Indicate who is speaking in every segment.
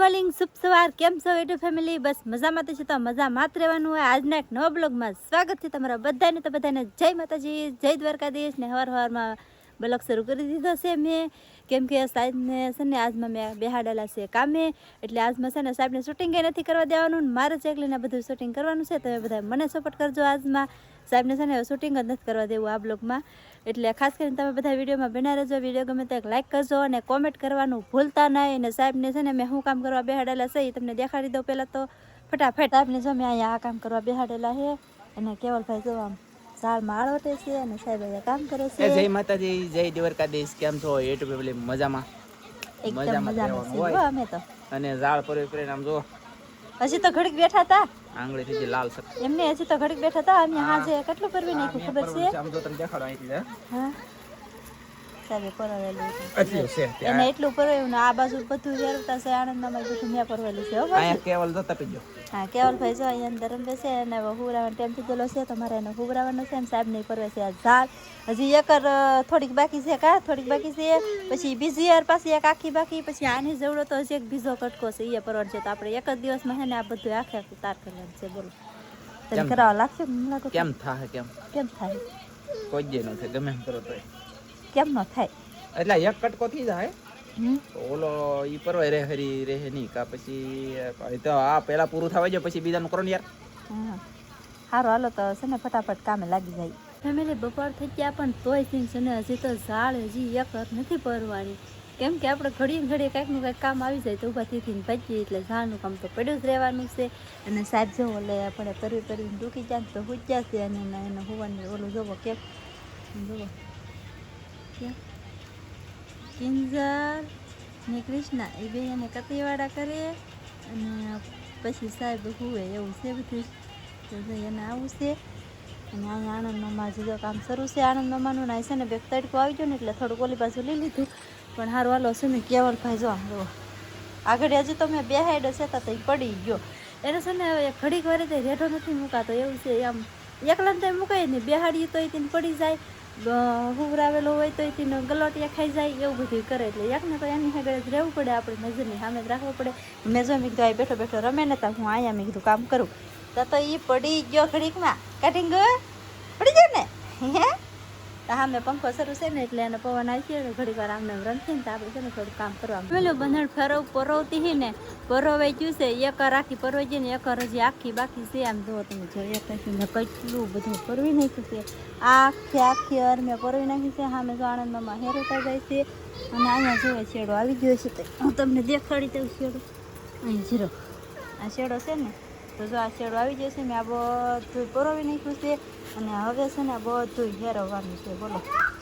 Speaker 1: Morning, શુભ સવાર, કેમ છો યુટ્યુબ ફેમિલી? બસ મજામાં તો છે તો મજામાં જ રહેવાનું હોય. આજના એક નવા બ્લોગમાં સ્વાગત છે તમારા બધાને. તો બધાને જય માતાજી, જય દ્વારકાધીશ ને હવાર હવારમાં બ્લોગ શરૂ કરી દીધો છે મેં. કેમ કે સાહેબને છે ને આજમાં મેં બેહાડેલા છે કામે. એટલે આજમાં છે ને સાહેબને શૂટિંગ એ નથી કરવા દેવાનું મારે જ એકલીને બધું શૂટિંગ કરવાનું છે. તમે બધા મને સપોર્ટ કરજો આજમાં. સાહેબને છે ને શૂટિંગ જ નથી કરવા દેવું આ બ્લોગમાં. એટલે ખાસ કરીને તમે બધા વિડીયોમાં બના રહેજો. વીડિયો ગમે તો એક લાઇક કરજો અને કોમેન્ટ કરવાનું ભૂલતા નહીં. અને સાહેબને છે ને મેં શું કામ કરવા બેહાડેલા છે એ તમને દેખાડી દઉં પહેલાં તો. ફટાફટ સાહેબને જો મેં અહીંયા આ કામ કરવા બેહાડેલા છે. અને કેવલભાઈ જો ઝાડમાં આળોટે છે અને સાહેબ અહીંયા કામ કરે છે.
Speaker 2: જય માતાજી જય દ્વારકાધીશ કેમ છો? યુટ્યુબ ફેમિલી મજામાં?
Speaker 1: એકદમ
Speaker 2: મજામાં હોય.
Speaker 1: અમે તો.
Speaker 2: અને ઝાડ પર કરીને આમ જો
Speaker 1: હજી તો ઘડીક બેઠા હતા.
Speaker 2: આંગળી થી લાલ સક
Speaker 1: એમને હજી તો ઘડીક બેઠા હતા અમે હાજે કેટલું પરવી નાખ્યું ખબર છે?
Speaker 2: આમ જો તમને દેખાડો અહીંથી
Speaker 1: હા. સાહેબે પરવેલું
Speaker 2: એટલું છે
Speaker 1: એને એટલું પરવ્યું આ બાજુ બધું વેરતા છે આણંદમાં બધું ત્યાં પરવેલું છે
Speaker 2: અહીંયા કેવલ જો તપી ગયો
Speaker 1: હા કેવલભાઈ જો અહીંયા અંદર રમે છે અને હુવરાવાનો ટાઈમ થઈ ગયેલો છે તો મારે એને હુવરાવાનો છે અને સાહેબ નહીં પરવે છે આ ઝાડ. હજી એકર થોડીક બાકી છે કા? થોડીક બાકી છે પછી બીજી યાર પાછી એક આખી બાકી. પછી આની જેવડો તો હજી એક બીજો કટકો છે એ પરવડ છે તો આપણે એક જ દિવસમાં છે ને આ બધું આખે આખું તાર કરવાનું છે બોલો. તમે કરાવવા લાગશે
Speaker 2: કેમ થાય કેમ?
Speaker 1: કેમ થાય
Speaker 2: કોઈ જ ન થાય ગમે કરો તો
Speaker 1: કેમ ન થાય?
Speaker 2: એટલે એક કટકો થઈ જાય.
Speaker 1: હમ?
Speaker 2: ઓલો ઈ પરવાય રે હરી રે ની કા પછી તો આ પેલા પૂરું થવા જાય પછી બીજાનું કરો ને યાર.
Speaker 1: હા. સારું હાલો તો છે ને ફટાફટ કામે લાગી જાય. ફેમિલી બપોર થઈ ગયા પણ તોય સિંહ છે ને હજી તો ઝાડ હજી એક નથી પરવાની કેમ કે આપણે ઘડીએ ને ઘડીએ કાંઈકનું કાંઈક કામ આવી જાય તો ઊભા થઈ થઈને ભાજીએ એટલે ઝાડનું કામ તો પડ્યું જ રહેવાનું છે. અને સાહેબ જો એટલે આપણે પરવી પરવીને ડૂકી જાય તો હુજ જશે અને એને એને હોવાનું ઓલું જોવો કેમ? જોવો. કેમ કિંજર ને કૃષ્ણા એ બે એને કતીવાડા કરે અને પછી સાહેબ હુવે એવું છે બધું તો એને આવું છે અને અહીંયા આણંદમાં જુદો કામ શરૂ છે આણંદમાંનું ને નાય છે ને બેક તડકો આવી ગયો ને એટલે થોડુંક ઓલી બાજુ લઈ લીધું પણ હારું હાલો છે ને કેવલભાઈ જો આમ આગળ હજુ તો મેં બે હાઈડ છે તો એ પડી ગયો એને છે ને હવે ઘડીક વારે રેઢો નથી મૂકાતો એવું છે આમ એકલા તો મૂકાય નહીં બેહાડીએ તો તેને પડી જાય હુવરાવેલો હોય તો તેને ગલોટિયા ખાઈ જાય, એવું બધું કરે. એટલે એકને તો એની આગળ જ રહેવું પડે, આપણે નજરની સામે જ રાખવું પડે. મેં જો મેં આ બેઠો બેઠો રમે ને તો, હું અહીંયા મેં કીધું, કામ કરું. તો તો એ પડી ગયો ઘડીકમાં. કટિંગ પડી ગયો ને? હે? તો પંખો શરૂ છે ને એટલે એને પવન આવી ને ઘડીક વાર આમને રમશે ને તો આપણે છે ને થોડું કામ કરવા પેલું બંધણ ફેરવ, પરોવતી હી ને, પરોવાઈ ગયું છે. એક આખી પરોવી ગઈ ને એક હજી આખી બાકી છે. આમ જુઓ તમે જો એક આખી મેં કેટલું બધું પરવી નાખ્યું છે. આખી આખી અર મેં પરવી નાખી છે. સામે જો આણંદમાં હેરતા જાય છે. અને અહીંયા જોવે શેડો આવી ગયો છે. હું તમને દેખાડી દઉં શેડો. અહીં જીરો આ શેડો છે ને તો જો આ શેડો આવી જશે ને આ બધું પરોવી નાખ્યું છે અને હવે છે ને આ બધું ફેરવવાનું છે બોલો.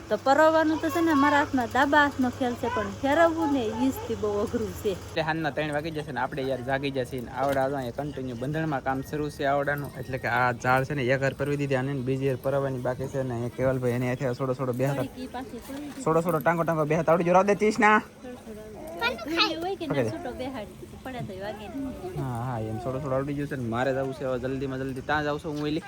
Speaker 1: તો પરોવવાનું તો છે ને મારા હાથમાં ડાબા હાથનો ખેલ છે પણ ફેરવવું ને ઈજથી બહુ અઘરું છે.
Speaker 2: એટલે હાલના ત્રણ વાગી જશે ને આપણે યાર જાગી જશે ને આવડા અહીંયા કન્ટિન્યુ બંધણમાં કામ શરૂ છે આવડાનું. એટલે કે આ ઝાડ છે ને એક ઘર પરવી દીધી અને બીજી વાર પરવાની બાકી છે ને એ કેવલભાઈ એને અહીંથી સોડો સોડો બે હતા સોડો સોડો ટાંગો ટાંગો બે હતા આવડી જો રાવ દે ત્રીસ ના
Speaker 1: પડે તો વાગે.
Speaker 2: હા હા એમ થોડો થોડો આવડી ગયું છે ને મારે જવું છે હવે જલ્દીમાં જલ્દી ત્યાં જાઉં છું હું એલી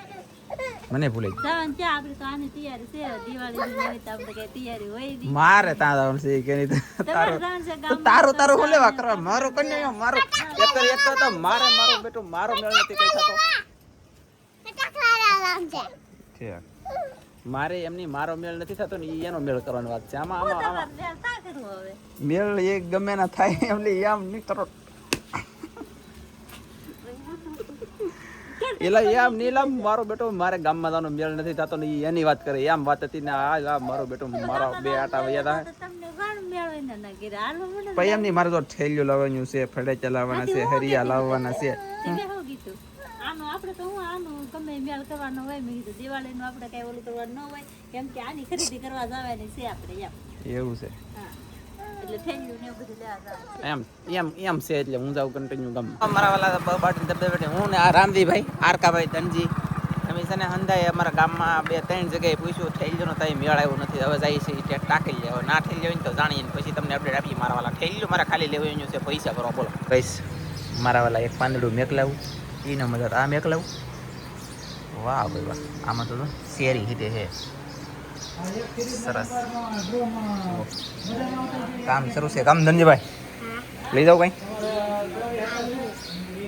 Speaker 2: મને
Speaker 1: જવાનું છે આપણે તો આની તૈયારી છે દિવાળીની નવી તો આપણે તૈયારી હોય.
Speaker 2: મારે ત્યાં જવાનું છે કે નહીં તારો તારો તારું હું લેવા કરવા? મારો કન્યા મારો એક તો તો મારે મારો બેટો મારો મેળ નથી કઈ થતો. ઠીક. મારે એમની મારો મેળ નથી થતો ને એનો મેળ કરવાનો વાત છે. આમાં આમાં
Speaker 1: ત્યાં
Speaker 2: મેળ એ ગમે ના થાય એમલી આમ નહીં કરો. એલા એમ નીલમ મારો બેટો મારે ગામમાં જવાનો મેળ નથી થતો ને એની વાત કરે એમ વાત હતી ને આ મારો બેટો મારો બે આટા વયા હતા પછી એમની મારે તો ઠેલિયું લાવવાનું છે ફળે ચલાવવાના છે હરિયા લાવવાના છે.
Speaker 1: આનું આપણે તો હું આનું ગમે મેળ કરવાનો હોય મેં કીધું દિવાળીનું આપણે કઈ ઓલું કરવાનું ન હોય કેમ કે આની ખરીદી કરવા જવાની છે આપણે એમ.
Speaker 2: એવું છે.
Speaker 1: હા.
Speaker 2: એમ એમ એમ છે એટલે હું જાઉં કન્ટિન્યુ ગામ. અમારા વાલા બાટી દબે બેઠે. હું ને આ રામજીભાઈ આરકાભાઈ ધનજી. અમે છે ને હંધાએ અમારા ગામમાં બે ત્રણ જગ્યાએ પૂછ્યું ઠેલ્યો નો તઈ મેળ આવ્યો નથી. હવે જાય છે ત્યાં ટાંકી લે. હવે ના ઠેલ્યો હોય ને તો જાણીએ પછી તમને અપડેટ આપીએ મારા વાલા. ઠેલ્યો મારા ખાલી લેવાનું છે પૈસા કરો બોલો. મારા વાલા એક પાંદડું મેકલાવું. એનો મજા આ મેકલાવું. વાહ ભાઈ વાહ. આમાં તો શેરી હિતે છે. સરસ. કામ શરૂ છે. કામ ધનજીભાઈ, લઈ જાઓ કઈ?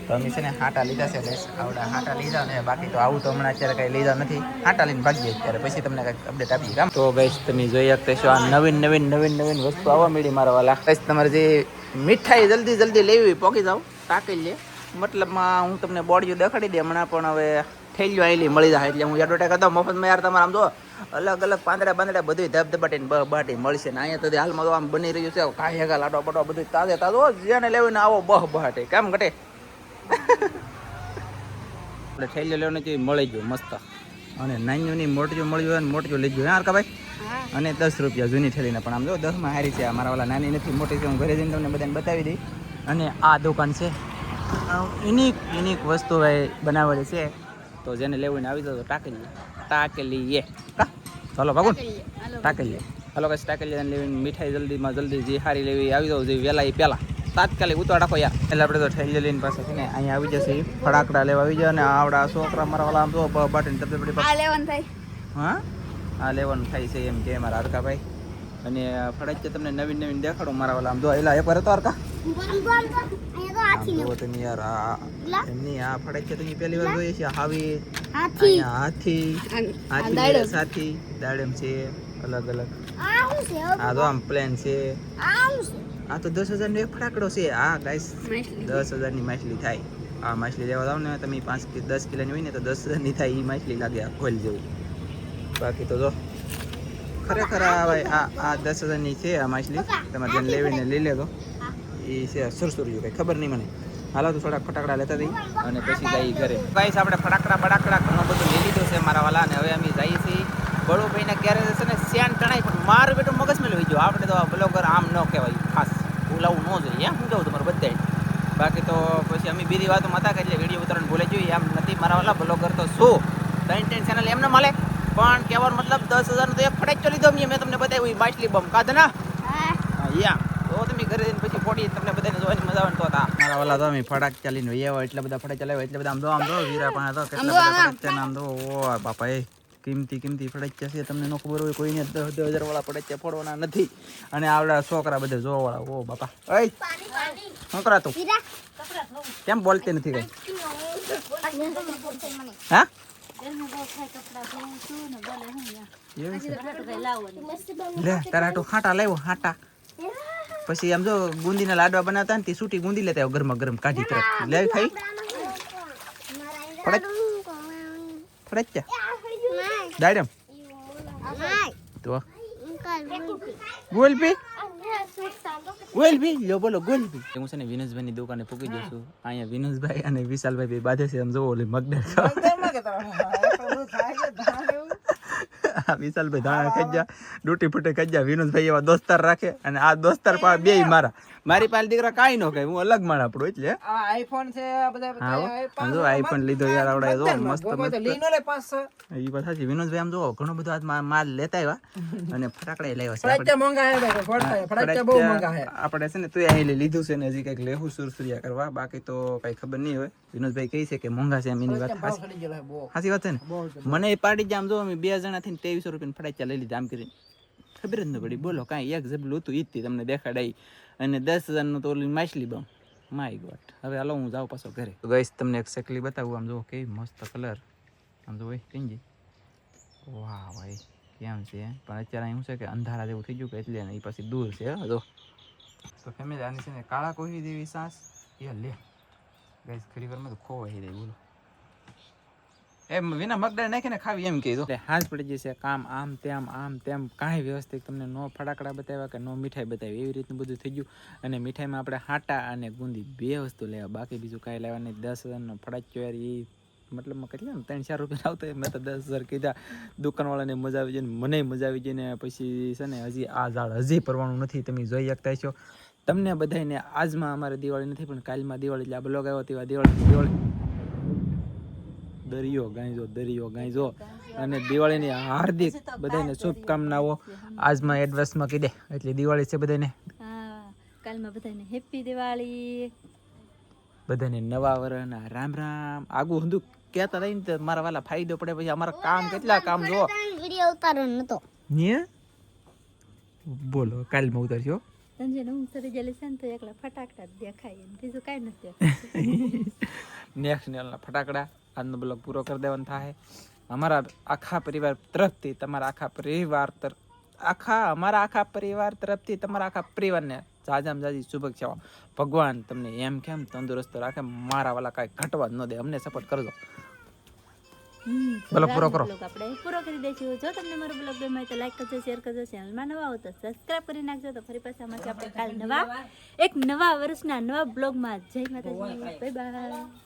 Speaker 2: તો અમે છે ને હાટા લીધા છે. આવડા હાટા લીધા ને બાકી તો આવું તો હમણાં અત્યારે કઈ લીધા નથી. હાટા લઈને ભાગીએ અત્યારે, પછી તમને કંઈક અપડેટ આપીએ. કામ? તો ગઈશ તમે જોઈ શકતા છો આ નવીન નવીન નવીન નવીન વસ્તુ આવવા મળી મારા વાલા. તમારે જે મીઠાઈ જલ્દી જલ્દી લેવી પોકી જાઓ તાકી લે. મતલબમાં હું તમને બોડીઓ દેખાડી દે હમણાં, પણ હવે થઈ ગયો આવેલી મળી જાય એટલે હું એડવર્ટાઈઝ કરતો મફતમાં યાર, તમારે આમ જો અલગ અલગ પાંદડા પાંદડા બધું ધબધબાટીને બાટી મળશે ને અહીંયા તો હાલમાં તો આમ બની રહ્યું છે. કાંઈ હેગા લાડો બડો બધું તાજે તાજો. જેને લેવીને ને આવો બહ બહાટે. કેમ ઘટે? આપણે થેલીઓ લેવાની હતી મળી ગયું મસ્ત. અને નાનીઓની ની મળી મળ્યું ને મોટીઓ લઈ ગયું હા ભાઈ અને દસ રૂપિયા જૂની થેલીને પણ. આમ જો દસમાં હારી છે. આ મારા વાલા નાની નથી મોટી છે. હું ઘરે જઈને તમને બધાને બતાવી દઈ અને આ દુકાન છે. યુનિક યુનિક વસ્તુ ભાઈ બનાવેલી છે. તો જેને લેવું ને આવી જાવ તો ટાંકી લઈએ. ટાંકેલી એ કા? ચાલો ભાગો ટાંકેલી હાલો કઈ ટાંકેલી અને લેવી મીઠાઈ જલ્દીમાં જલ્દી જે સારી લેવી આવી જાવ જે વહેલા એ પહેલાં તાત્કાલિક ઉતાર રાખો યાર. એટલે આપણે તો ઠેલી લઈને પાસે છે ને અહીંયા આવી જશે ફટાકડા લેવા આવી જાય અને આવડા છોકરા મારા વાળા આમ તો બાટીને તબે પડી
Speaker 3: આ લેવાનું થાય.
Speaker 2: હા? આ લેવાનું થાય છે એમ કે મારા હરકાભાઈ અને ફટાક તમને નવીન નવીન દેખાડો મારા વાળા. આમ જો એલા એકવાર હતો હરકા જુઓ તમે યાર આ એમની આ ફટાક તમે પહેલી વાર જોઈએ છે હાવી. હાથી. હાથી. સાથી. દાડમ છે અલગ અલગ. આ તો આમ પ્લેન છે. આ તો દસ હજાર નો એક ફટાકડો છે. આ ગાઈસ દસ હજારની માછલી થાય. આ માછલી લેવા જાવ ને તમે પાંચ કે દસ કિલોની હોય ને તો દસ હજારની થાય એ માછલી લાગે આ ખોલ જેવું. બાકી તો જો ખરેખર આ ભાઈ આ આ દસ હજારની છે આ માછલી. તમારે જેને લેવીને લઈ લેજો. એ છે સુરસુરિયું કઈ ખબર નહીં મને. હાલો તો થોડાક ફટાકડા લેતા જઈ અને પછી જઈએ ઘરે. ગાઈસ આપણે ફટાકડા બટાકડા ઘણું બધું લઈ લીધું છે મારા વાલા અને હવે અમે જઈએ છીએ. બળુભાઈને ક્યારે છે ને? સેન ટણાય પણ મારું બેટું મગજ મેં લઈ ગયો. આપણે તો બ્લોગર આમ ન કહેવાય. ખાસ બોલાવું ન જોઈએ. એમ શું કહું તમારું બધાય. બાકી તો પછી અમે બીજી વાતો હતા કે એટલે વીડિયો ઉતરણ ભૂલે જોઈએ એમ નથી મારા વાલા બ્લોગર તો શું? ત્રણ ત્રણ ચેનલ એમને મળે. પણ કહેવાનો મતલબ દસ હજારનો તો એક ફટાક લીધો મેં. મેં તમને બતાવ્યું બાટલી બમ. કાધ ના યા. પોડી તમને બધાને જોવાની મજા આવે તો તા. મારા વાલા તો અમે ફટાક ચાલીને વહી હોય એટલે બધા ફટાક ચલાવ્યા એટલે બધા આમ દો આમ દો વીરા પણ તો કેટલા બધા ફટાક આમ દો ઓ બાપા એ કિંમતી કિંમતી ફટાક્યા છે તમને ન ખબર હોય કોઈને દસ દસ હજાર વાળા ફટાક્યા ફોડવાના નથી. અને આવડા છોકરા બધા જોવા વાળા ઓ બાપા. ઓય શું કરા તું? કેમ બોલતી નથી કઈ? હા?
Speaker 1: તો.
Speaker 2: તારા હાટા લાવ્યો હાટા. પછી આમ જો ગુંદીના લાડવા બનાવતા ને તે સૂટી ગુંદી લેતા ગરમ ગરમા કાઢી તરફ લે ખાઈ ફડક દાડમ તો ગોલપી ગોલપી લો બોલો ગોલપી હું છે ને વિનોદભાઈની દુકાને પૂકી જશું છું અહીંયા વિનોદભાઈ અને વિશાલભાઈ બે બાધે છે આમ જોવો ઓલી મગદર આ વિશાલભાઈ ધાણા ખાઈ ડૂટી ફૂટે ખાઈ વિનોદભાઈ એવા દોસ્તાર રાખે અને આ દોસ્તાર પા બે મારા. મારી પાસે દીકરા કાઈ નો કહે હું અલગ માણ આપડો એટલે.
Speaker 4: આ આઈફોન છે આ બધા
Speaker 2: જો આઈફોન લીધો યાર આવડે જો મસ્ત મસ્ત.
Speaker 4: લીનો લે 500
Speaker 2: એ વાત સાચી. વિનોદભાઈ આમ જો ઘણો બધો આજ માલ લેતા આવ્યા અને ફટાકડા લાવ્યા છે.
Speaker 4: ફટાકડા મોંઘા હે ભાઈ ફટાકડા બહુ મોંઘા હે
Speaker 2: આપણે છે ને તું અહીં લીધું છે ને હજી કંઈક લેવું સુરસુરિયા કરવા. બાકી તો કઈ ખબર નહીં હોય. વિનોદભાઈ કહે છે કે મોંઘા છે એમ એની વાત સાચી. વાત છે ને? મને એ પાર્ટી જામ જો અમે બે જણા થઈને ત્રેવીસો રૂપિયા ફટાકડા લઈ લીધા આમ કરીને. ખબર જ ન પડી. બોલો કાંઈ એક જબલું હતું ઈ જ તમને દેખાડાઈ. અને દસ હજારનું તો ઓલી માછલી બમ. માય ગોટ હવે હાલો હું જાઉં પાછો ઘરે. તો ગઈશ તમને એક શકલી બતાવું. આમ જો કેવી મસ્ત કલર આમ જો કઈ વાહ ભાઈ, કેમ છે? પણ અત્યારે શું છે કે અંધારા જેવું થઈ ગયું કે એટલે એ પછી દૂર છે જો. તો ફેમિલી આની છે ને કાળા કોહી જેવી સાસ. એ લે. ગઈશ ઘડી વારમાં તો ખોવાઈ જાય બોલો. એમ વિના મગદાળ નાખીને ખાવી એમ કીધું. હાથ પડી જશે કામ આમ તેમ આમ તેમ કાંઈ વ્યવસ્થિત તમને નો ફટાકડા બતાવ્યા કે નો મીઠાઈ બતાવી. એવી રીતનું બધું થઈ ગયું. અને મીઠાઈમાં આપણે હાટા અને ગુંદી બે વસ્તુ લેવા. બાકી બીજું કાંઈ લેવા નહીં. દસ હજારનો ફટાક્યો યાર એ મતલબમાં કેટલા ને ત્રણ ચાર રૂપિયા આવતા. મેં તો દસ હજાર કીધા. દુકાનવાળાને મજા આવી જાય ને મને મજા આવી જાય ને પછી છે ને હજી આ ઝાડ હજી પરવાનું નથી. તમે જોઈ શકતા છો તમને બધાને આજમાં અમારે દિવાળી નથી, પણ કાલમાં દિવાળી. એટલે આ બ્લોગ આવ્યો તેવા દિવાળી દિવાળી. દરિયો ગાંજો દરિયો ગાંજો અને દિવાળીની હાર્દિક બધાને શુભકામનાઓ. આજમાં એડવાન્સમાં કહી દે એટલે દિવાળી છે બધાને.
Speaker 1: કાલમાં બધાને હેપી દિવાળી.
Speaker 2: બધાને નવા વર્ષના રામ રામ. આગું હંધું કહેતા રહી ને તો મારા વાલા ફાયદો પડે પછી અમારા કામ કેટલા કામ જો
Speaker 3: વિડિયો ઉતારો નતો.
Speaker 2: ને બોલો કાલમાં ઉતારજો.
Speaker 1: સંજયને ઊંઘ સરી ગયેલી છે ને તો એકલા ફટાકડા દેખાય બીજું કાંઈ નથી
Speaker 2: નેક્સ્ટ ફટાકડા. આજનો બ્લોગ પૂરો કરી દેવાનો થાય અમારા આખા પરિવાર તરફથી તમારા આખા પરિવાર તરફ આખા અમારા આખા પરિવાર તરફથી તમારા આખા પરિવારને જાજામ જાજી શુભેચ્છાઓ. ભગવાન તમને એમ કેમ તંદુરસ્ત રાખે મારા વાલા કાંઈ ઘટવા ન દે અમને સપોર્ટ કરજો.
Speaker 1: હમ,
Speaker 2: પૂરો કરો.
Speaker 1: આપણે પૂરો કરી દઈશું. જો તમને મારો બ્લોગ ગમ્યો તો લાઈક કરજો શેર કરજો ચેનલમાં નવા હો તો સબસ્ક્રાઇબ કરી નાખજો. તો ફરી પાછા મળશે આપણે કાલ નવા એક નવા વર્ષના નવા બ્લોગમાં. જય માતાજી. Bye bye